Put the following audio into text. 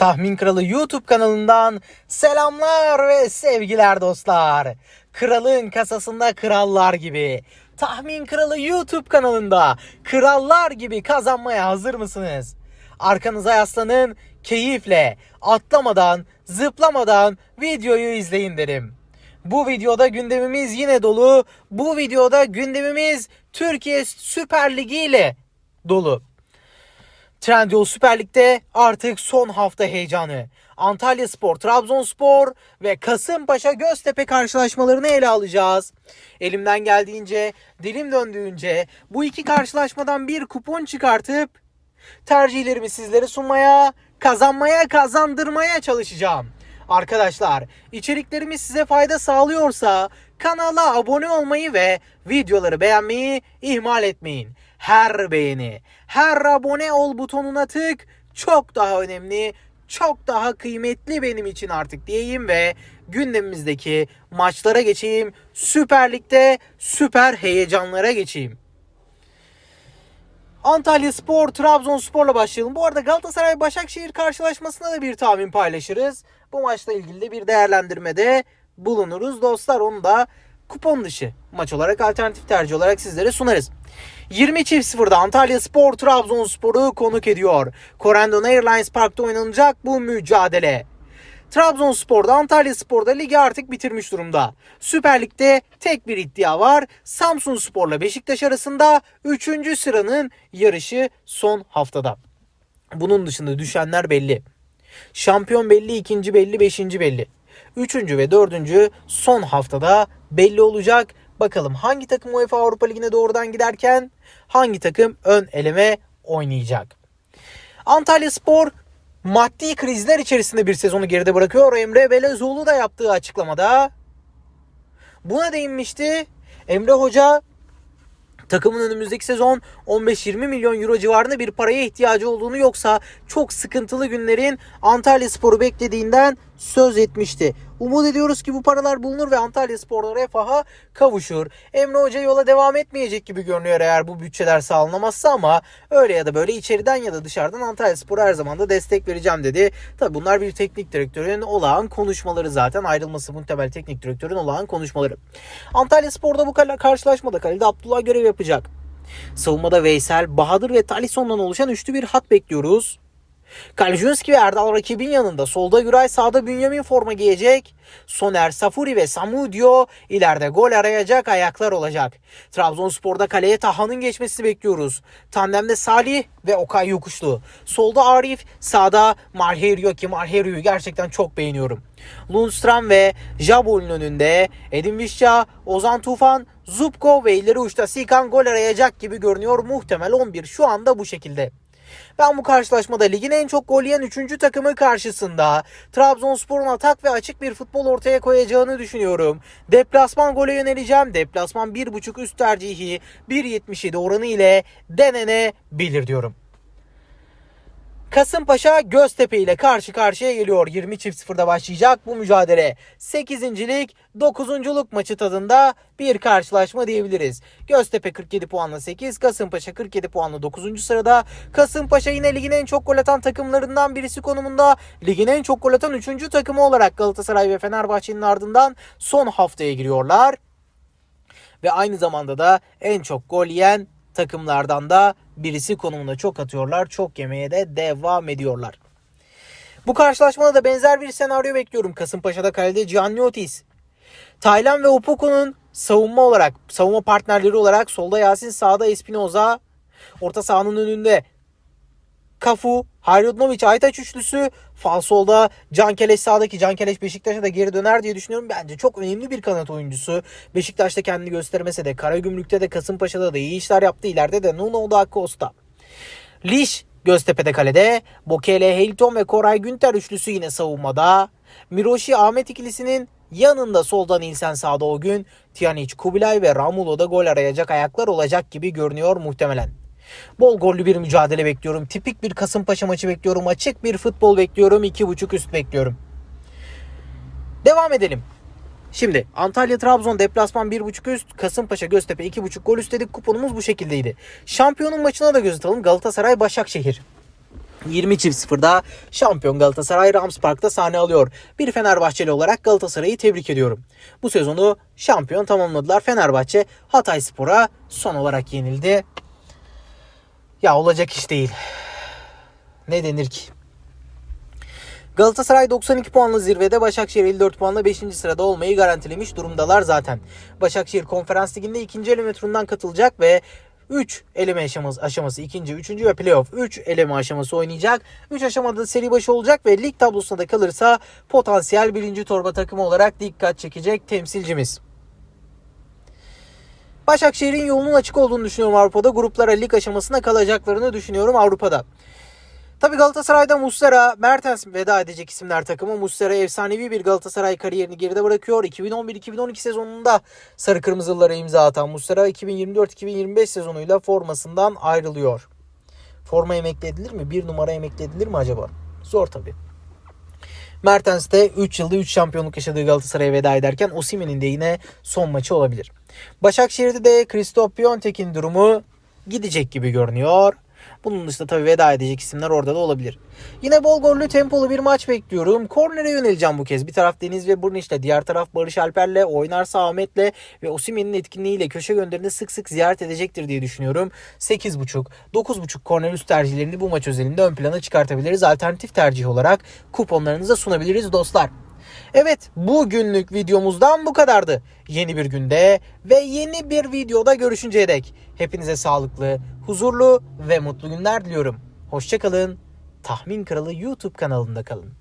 Tahmin Kralı YouTube kanalından selamlar ve sevgiler dostlar. Kralın kasasında krallar gibi. Tahmin Kralı YouTube kanalında krallar gibi kazanmaya hazır mısınız? Arkanıza yaslanın, keyifle, atlamadan, zıplamadan videoyu izleyin derim. Bu videoda gündemimiz yine dolu. Bu videoda gündemimiz Türkiye Süper Ligi ile dolu. Trendyol Süper Lig'de artık son hafta heyecanı. Antalya Spor, Trabzonspor ve Kasımpaşa Göztepe karşılaşmalarını ele alacağız. Elimden geldiğince, dilim döndüğünce bu iki karşılaşmadan bir kupon çıkartıp tercihlerimi sizlere sunmaya, kazanmaya, kazandırmaya çalışacağım. Arkadaşlar, içeriklerimiz size fayda sağlıyorsa kanala abone olmayı ve videoları beğenmeyi ihmal etmeyin. Her beğeni, her abone ol butonuna tık çok daha önemli, çok daha kıymetli benim için artık diyeyim ve gündemimizdeki maçlara geçeyim. Süper Lig'de süper heyecanlara geçeyim. Antalya Spor, Trabzonspor'la başlayalım. Bu arada Galatasaray Başakşehir karşılaşmasında da bir tahmin paylaşırız. Bu maçla ilgili de bir değerlendirmede bulunuruz. Dostlar onu da kupon dışı maç olarak alternatif tercih olarak sizlere sunarız. 20 çift sıfırda Antalya Spor Trabzonspor'u konuk ediyor. Corendon Airlines Park'ta oynanacak bu mücadele. Trabzonspor'da Antalya Spor'da ligi artık bitirmiş durumda. Süper Lig'de tek bir iddia var. Samsun Spor'la Beşiktaş arasında 3. sıranın yarışı son haftada. Bunun dışında düşenler belli. Şampiyon belli, ikinci belli, beşinci belli. Üçüncü ve dördüncü son haftada belli olacak. Bakalım hangi takım UEFA Avrupa Ligi'ne doğrudan giderken hangi takım ön eleme oynayacak. Antalya Spor maddi krizler içerisinde bir sezonu geride bırakıyor. Emre Belezoğlu da yaptığı açıklamada buna değinmişti. Emre Hoca takımın önümüzdeki sezon 15-20 milyon euro civarında bir paraya ihtiyacı olduğunu yoksa çok sıkıntılı günlerin Antalya Spor'u beklediğinden söz etmişti. Umut ediyoruz ki bu paralar bulunur ve Antalya Spor'da refaha kavuşur. Emre Hoca yola devam etmeyecek gibi görünüyor eğer bu bütçeler sağlanamazsa ama öyle ya da böyle içeriden ya da dışarıdan Antalya Spor'a her zaman da destek vereceğim dedi. Tabi bunlar bir teknik direktörün olağan konuşmaları zaten ayrılması muhtemel teknik direktörün olağan konuşmaları. Antalya Spor'da bu karşılaşmada kalede Abdullah görev yapacak. Savunmada Veysel, Bahadır ve Talisson'dan oluşan üçlü bir hat bekliyoruz. Kaljunski ve Erdal rakibin yanında. Solda Güray sağda Bünyamin forma giyecek. Soner, Safuri ve Samudio ileride gol arayacak ayaklar olacak. Trabzonspor'da kaleye Taha'nın geçmesini bekliyoruz. Tandemde Salih ve Okay Yokuşlu. Solda Arif, sağda Malherio ki Malherio'yu gerçekten çok beğeniyorum. Lundstram ve Jabul'un önünde Edin Visca, Ozan Tufan, Zubko ve ileri uçta Sikan gol arayacak gibi görünüyor. Muhtemel 11 şu anda bu şekilde. Ben bu karşılaşmada ligin en çok gol yiyen 3. takımı karşısında Trabzonspor'un atak ve açık bir futbol ortaya koyacağını düşünüyorum. Deplasman gole yöneleceğim. Deplasman 1.5 üst tercihi 1.77 oranı ile denenebilir diyorum. Kasımpaşa Göztepe ile karşı karşıya geliyor. 20 çift sıfırda başlayacak bu mücadele. 8. lig 9. maçı tadında bir karşılaşma diyebiliriz. Göztepe 47 puanla 8, Kasımpaşa 47 puanla 9. sırada. Kasımpaşa yine ligin en çok gol atan takımlarından birisi konumunda. Ligin en çok gol atan 3. takımı olarak Galatasaray ve Fenerbahçe'nin ardından son haftaya giriyorlar. Ve aynı zamanda da en çok gol yiyen takımlardan da birisi konumunda çok atıyorlar. Çok yemeye de devam ediyorlar. Bu karşılaşmada da benzer bir senaryo bekliyorum. Kasımpaşa'da kalede Gianniotis. Taylan ve Opoku'nun savunma olarak, savunma partnerleri olarak solda Yasin, sağda Espinoza, orta sahanın önünde Kafu, Hayrudnovic, Aytaç üçlüsü. Falsol'da Can Keleş sağdaki Can Keleş Beşiktaş'a da geri döner diye düşünüyorum. Bence çok önemli bir kanat oyuncusu. Beşiktaş'ta kendini göstermese de Karagümrük'te de Kasımpaşa'da da iyi işler yaptı. İleride de Nuno da Costa. Liş Göztepe'de kalede. Bokele, Hilton ve Koray Günter üçlüsü yine savunmada. Miroshi Ahmet ikilisinin yanında soldan Nilsen sağda o gün. Tiyanic, Kubilay ve Ramulo'da gol arayacak ayaklar olacak gibi görünüyor muhtemelen. Bol gollü bir mücadele bekliyorum. Tipik bir Kasımpaşa maçı bekliyorum. Açık bir futbol bekliyorum. 2.5 üst bekliyorum. Devam edelim. Şimdi Antalya Trabzon deplasman 1.5 üst, Kasımpaşa Göztepe 2.5 gol üst dedik. Kuponumuz bu şekildeydi. Şampiyonun maçına da göz atalım. Galatasaray Başakşehir. 20 çift sıfırda şampiyon Galatasaray Rams Park'ta sahne alıyor. Bir Fenerbahçeli olarak Galatasaray'ı tebrik ediyorum. Bu sezonu şampiyon tamamladılar. Fenerbahçe Hatay Spor'a son olarak yenildi. Ya olacak iş değil. Ne denir ki? Galatasaray 92 puanlı zirvede, Başakşehir 54 puanla 5. sırada olmayı garantilemiş durumdalar zaten. Başakşehir Konferans Ligi'nde ikinci eleme turundan katılacak ve 3 eleme aşaması, aşaması ikinci, üçüncü ve playoff 3 eleme aşaması oynayacak. 3 aşamada seri başı olacak ve lig tablosuna da kalırsa potansiyel birinci torba takımı olarak dikkat çekecek temsilcimiz. Başakşehir'in yolunun açık olduğunu düşünüyorum Avrupa'da. Gruplara lig aşamasına kalacaklarını düşünüyorum Avrupa'da. Tabi Galatasaray'da Muslera, Mertens veda edecek isimler takımı. Muslera efsanevi bir Galatasaray kariyerini geride bırakıyor. 2011-2012 sezonunda sarı kırmızılılara imza atan Muslera 2024-2025 sezonuyla formasından ayrılıyor. Forma emekli edilir mi? Bir numara emekli edilir mi acaba? Zor tabi. Mertens de 3 yılda 3 şampiyonluk yaşadığı Galatasaray'a veda ederken Osimhen'in de yine son maçı olabilir. Başakşehir'de de Christoph Piontek'in durumu gidecek gibi görünüyor. Bunun dışında tabii veda edecek isimler orada da olabilir. Yine bol gollü tempolu bir maç bekliyorum. Kornere yöneleceğim bu kez. Bir taraf Deniz ve Burniç'le, diğer taraf Barış Alper'le, oynarsa Ahmet'le ve Osimhen'in etkinliğiyle köşe gönderini sık sık ziyaret edecektir diye düşünüyorum. 8.5, 9.5 korner üst tercihlerini bu maç özelinde ön plana çıkartabiliriz. Alternatif tercih olarak kuponlarınıza sunabiliriz dostlar. Evet bugünlük videomuzdan bu kadardı. Yeni bir günde ve yeni bir videoda görüşünceye dek hepinize sağlıklı, huzurlu ve mutlu günler diliyorum. Hoşçakalın. Tahmin Kralı YouTube kanalında kalın.